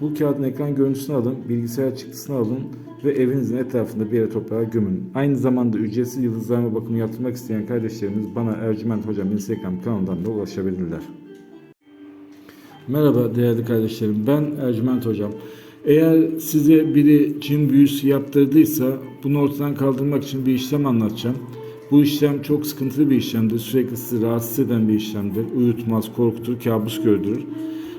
Bu kağıdın ekran görüntüsünü alın, bilgisayar çıktısını alın ve evinizin etrafında bir yere toprağa gömün. Aynı zamanda ücretsiz yıldızlarma bakımı yaptırmak isteyen kardeşlerimiz bana Ercüment Hocam Instagram kanalından da ulaşabilirler. Merhaba değerli kardeşlerim. Ben Ercüment Hocam. Eğer size biri cin büyüsü yaptırdıysa bunu ortadan kaldırmak için bir işlem anlatacağım. Bu işlem çok sıkıntılı bir işlemdir. Sürekli sizi rahatsız eden bir işlemdir. Uyutmaz, korkutur, kabus gördürür.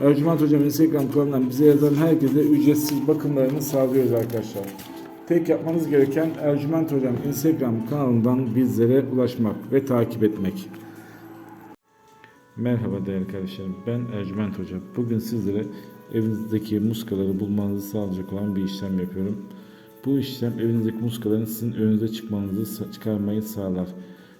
Ercüment Hocam Instagram kanalından bize yazan herkese ücretsiz bakımlarını sağlıyoruz arkadaşlar. Tek yapmanız gereken Ercüment Hocam Instagram kanalından bizlere ulaşmak ve takip etmek. Merhaba değerli kardeşlerim. Ben Ercüment Hoca. Bugün sizlere evinizdeki muskaları bulmanızı sağlayacak olan bir işlem yapıyorum. Bu işlem evinizdeki muskaların sizin önünüze çıkmanızı çıkarmayı sağlar.